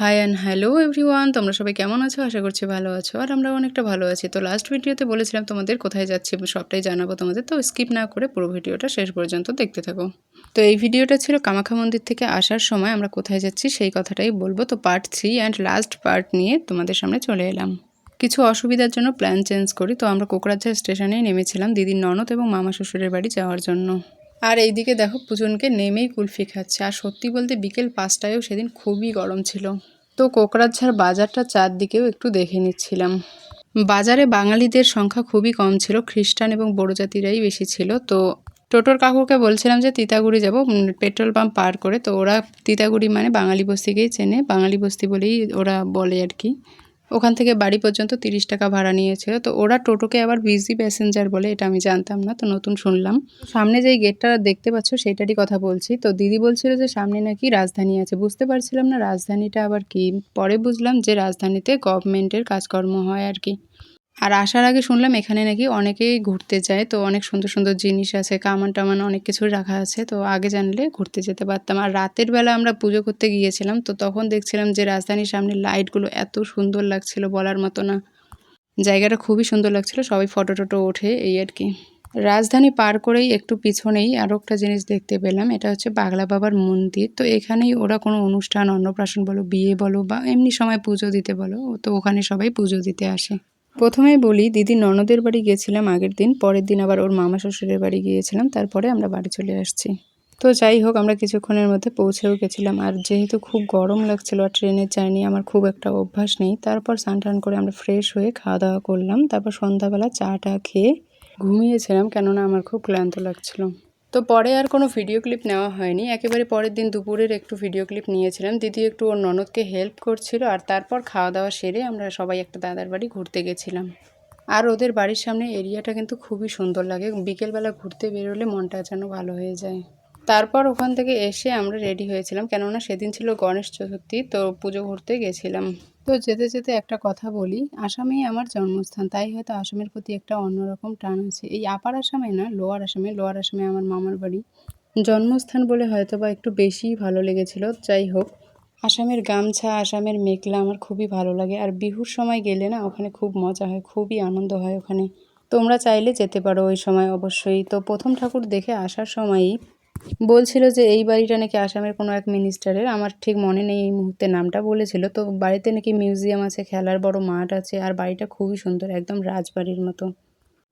High and hello everyone তোমরা সবাই কেমন আছো? আশা করছি ভালো আছো। আর আমরা অনেকটা ভালো আছি। তো লাস্ট ভিডিওতে বলেছিলাম তোমাদের কোথায় যাচ্ছি, সবটাই জানাব তোমাদের। তো স্কিপ না করে পুরো ভিডিওটা শেষ পর্যন্ত দেখতে থাকো। তো এই ভিডিওটা ছিল কামাখ্যা মন্দির থেকে আসার সময় আমরা কোথায় যাচ্ছি সেই কথাটাই বলব। তো part three and last part নিয়ে তোমাদের সামনে চলে এলাম। কিছু অসুবিধার জন্য প্ল্যান চেঞ্জ করি। তো আমরা কোকরাঝাড় স্টেশনে নেমেছিলাম দিদির ননদ এবং মামা শ্বশুরের বাড়ি যাওয়ার জন্য। আর এইদিকে দেখো পুজনকে নেমেই কুলফি খাচ্ছে। আর সত্যি বলতে বিকেল পাঁচটায়ও সেদিন খুবই গরম ছিল। তো কোকরাঝাড় বাজারটা চারদিকেও একটু দেখে নিচ্ছিলাম। বাজারে বাঙালিদের সংখ্যা খুবই কম ছিল, খ্রিস্টান এবং বড় জাতিরাই বেশি ছিল। তো টোটোর কাকুকে বলছিলাম যে, তিতাগুড়ি যাব পেট্রোল পাম্প পার করে। তো ওরা তিতাগুড়ি মানে বাঙালি বস্তিকেই চেনে। বাঙালি বস্তি বলেই ওরা বলে আর কি। ওখান থেকে বাড়ি পর্যন্ত তিরিশ টাকা ভাড়া নিয়েছিল। তো ওরা টোটোকে আবার বিজি প্যাসেঞ্জার বলে এটা আমি জানতাম না, তো নতুন শুনলাম। সামনে যেই গেটটা দেখতে পাচ্ছ সেটারই কথা বলছি। তো দিদি বলছিল যে সামনে নাকি রাজধানী আছে। বুঝতে পারছিলাম না রাজধানীটা আবার কি। পরে বুঝলাম যে রাজধানীতে গভর্নমেন্টের কাজকর্ম হয় আর কি। আর আসার আগে শুনলাম এখানে নাকি অনেকেই ঘুরতে যায়, তো অনেক সুন্দর সুন্দর জিনিস আছে, কামান টামান অনেক কিছুই রাখা আছে, তো আগে জানলে ঘুরতে যেতে পারতাম। আর রাতের বেলা আমরা পুজো করতে গিয়েছিলাম, তো তখন দেখছিলাম যে রাজধানীর সামনে লাইটগুলো এত সুন্দর লাগছিল বলার মতো না। জায়গাটা খুবই সুন্দর লাগছিল, সবাই ফটো টটো ওঠে, এই আর কি। রাজধানী পার করেই একটু পিছনেই আরও একটা জিনিস দেখতে পেলাম, এটা হচ্ছে পাগলা বাবার মন্দির, তো এখানেই ওরা কোনো অনুষ্ঠান, অন্নপ্রাশন বলো, বিয়ে বলো বা এমনি সময় পুজো দিতে বলো, তো ওখানে সবাই পুজো দিতে আসে। প্রথমেই বলি দিদি ননদের বাড়ি গিয়েছিলাম আগের দিন, পরের দিন আবার ওর মামা শ্বশুরের বাড়ি গিয়েছিলাম, তারপরে আমরা বাড়ি চলে আসছি। তো যাই হোক, আমরা কিছুক্ষণের মধ্যে পৌঁছেও গেছিলাম, আর যেহেতু খুব গরম লাগছিল, আর ট্রেনের জার্নি আমার খুব একটা অভ্যাস নেই, তারপর স্নান টান করে আমরা ফ্রেশ হয়ে খাওয়া দাওয়া করলাম, তারপর সন্ধ্যাবেলা চাটা খেয়ে ঘুমিয়েছিলাম, কেননা আমার খুব ক্লান্ত লাগছিল। তো পরে আর কোনো ভিডিও ক্লিপ নেওয়া হয়নি। একেবারে পরের দিন দুপুরের একটু ভিডিও ক্লিপ নিয়েছিলাম। দিদি একটু ওর ননদকে হেল্প করছিল আর তারপর খাওয়া দাওয়া সেরে আমরা সবাই একটা দাদার বাড়ি ঘুরতে গেছিলাম। আর ওদের বাড়ির সামনে এরিয়াটা কিন্তু খুবই সুন্দর লাগে। বিকেলবেলা ঘুরতে বেরোলে মনটা যেন ভালো হয়ে যায়। তারপর ওখান থেকে এসে আমরা রেডি হয়েছিলাম। কেননা সেদিন ছিল গণেশ চতুর্থী, তো পুজো ঘুরতে গেছিলাম। তো যেতে যেতে একটা কথা বলি, আসামেই আমার জন্মস্থান, তাই হয়তো আসামের প্রতি একটা অন্যরকম টান আছে। এই আপার আসামে না, লোয়ার আসামে লোয়ার আসামে আমার মামার বাড়ি। জন্মস্থান বলে হয়তো বা একটু বেশিই ভালো লেগেছিল, যাই হোক। আসামের গামছা, আসামের মেঘলা আমার খুবই ভালো লাগে। আর বিহুর সময় গেলে না, ওখানে খুব মজা হয়, খুবই আনন্দ হয় ওখানে। তোমরা চাইলে যেতে পারো ওই সময় অবশ্যই। তো প্রথম ঠাকুর দেখে আসার সময়ই বলছিল যে এই বাড়িটা নাকি আসামের কোনো এক মিনিস্টারের আমার ঠিক মনে নেই এই মুহূর্তে নামটা বলেছিল। তো বাড়িতে নাকি মিউজিয়াম আছে, খেলার বড় মাঠ আছে, আর বাড়িটা খুবই সুন্দর, একদম রাজবাড়ির মতো।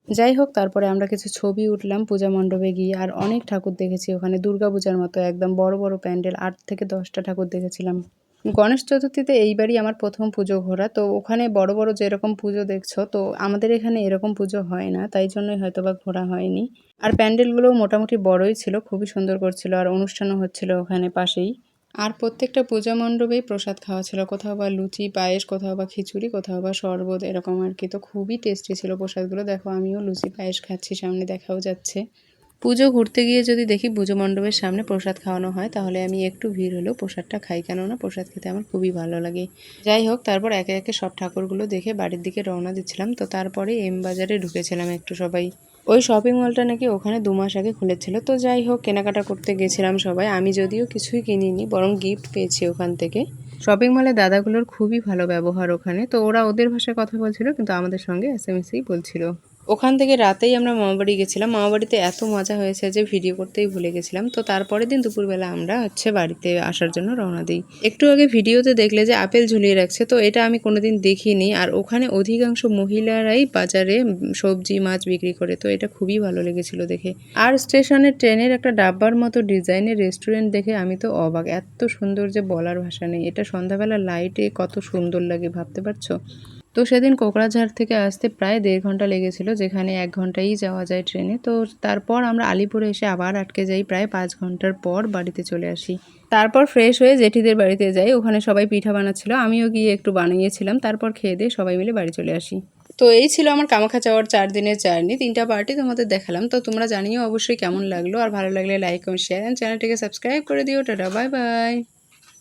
যাই হোক, তারপরে আমরা কিছু ছবি উঠলাম পূজা মণ্ডপে গিয়ে, আর অনেক ঠাকুর দেখেছি ওখানে। দুর্গা পূজার মতো একদম বড় বড় প্যান্ডেল, আট থেকে দশটা ঠাকুর দেখেছিলাম। গণেশ চতুর্থীতে এইবারই আমার প্রথম পুজো ঘোরা। তো ওখানে বড় বড় যেরকম পুজো দেখছ, তো আমাদের এখানে এরকম পুজো হয় না। তাই জন্যই হয়তো বা ঘোরা হয়নি। আর প্যান্ডেলগুলোও মোটামুটি বড়ই ছিল, খুবই সুন্দর করছিল আর অনুষ্ঠানও হচ্ছিল ওখানে পাশেই। আর প্রত্যেকটা পূজা মণ্ডপেই প্রসাদ খাওয়া ছিল। কোথাও বা লুচি, পায়েস, কোথাও বা খিচুড়ি, কোথাও বা শরবত এরকম আর কি। তো খুবই টেস্টি ছিল প্রসাদগুলো। দেখো আমিও লুচি, পায়েস খাচ্ছি, সামনে দেখাও যাচ্ছে। পুজো ঘুরতে গিয়ে যদি দেখি পুজো মণ্ডপের সামনে প্রসাদ খাওয়ানো হয়, তাহলে আমি একটু ভিড় হলেও প্রসাদটা খাই। কেননা প্রসাদ খেতে আমার খুবই ভালো লাগে। যাই হোক, তারপর একে একে সব ঠাকুরগুলো দেখে বাড়ির দিকে রওনা দিচ্ছিলাম। তো তারপরে এম বাজারে ঢুকেছিলাম একটু সবাই। ওই শপিং মলটা নাকি ওখানে দু মাস আগে খুলেছিল। তো যাই হোক, কেনাকাটা করতে গেছিলাম সবাই। আমি যদিও কিছুই কিনিনি, বরং গিফট পেয়েছি ওখান থেকে। শপিং মলে দাদাগুলোর খুবই ভালো ব্যবহার ওখানে। তো ওরা ওদের ভাষায় কথা বলছিল, কিন্তু আমাদের সঙ্গে এস এম এসেই বলছিল। ওখান থেকে রাতেই আমরা মামাবাড়ি গেছিলাম। মামাবাড়িতে এত মজা হয়েছে যে ভিডিও করতেই ভুলে গেছিলাম। তো তারপরের দিন দুপুরবেলা আমরা হচ্ছে বাড়িতে আসার জন্য রওনা দিই। একটু আগে ভিডিওতে দেখলে যে আপেল ঝুলিয়ে রাখছে, তো এটা আমি কোনোদিন দেখিনি। আর ওখানে অধিকাংশ মহিলারাই বাজারে সবজি, মাছ বিক্রি করে, তো এটা খুবই ভালো লেগেছিল দেখে। আর স্টেশনে ট্রেনের একটা ডাব্বার মতো ডিজাইনের রেস্টুরেন্ট দেখে আমি তো অবাক। এত সুন্দর যে বলার ভাষা নেই। এটা সন্ধ্যাবেলা লাইটে কত সুন্দর লাগে, ভাবতে পারছ? তো সেদিন কোকড়াঝাড় থেকে আসতে প্রায় দেড় ঘণ্টা লেগেছিল, যেখানে এক ঘন্টাই যাওয়া যায় ট্রেনে। তো তারপর আমরা আলিপুরে এসে আবার আটকে যাই, প্রায় পাঁচ ঘণ্টার পর বাড়িতে চলে আসি। তারপর ফ্রেশ হয়ে জেঠিদের বাড়িতে যাই, ওখানে সবাই পিঠা বানাচ্ছিল, আমিও গিয়ে একটু বানিয়েছিলাম, তারপর খেয়ে দিয়ে সবাই মিলে বাড়ি চলে আসি। তো এই ছিল আমার কামাখা যাওয়ার চার দিনের জার্নি, তিনটা পার্টি তোমাদের দেখালাম। তো তোমরা জানিও অবশ্যই কেমন লাগল, আর ভালো লাগলে লাইক কমেন্ট শেয়ার চ্যানেলটিকে সাবস্ক্রাইব করে দিও। Tata bye bye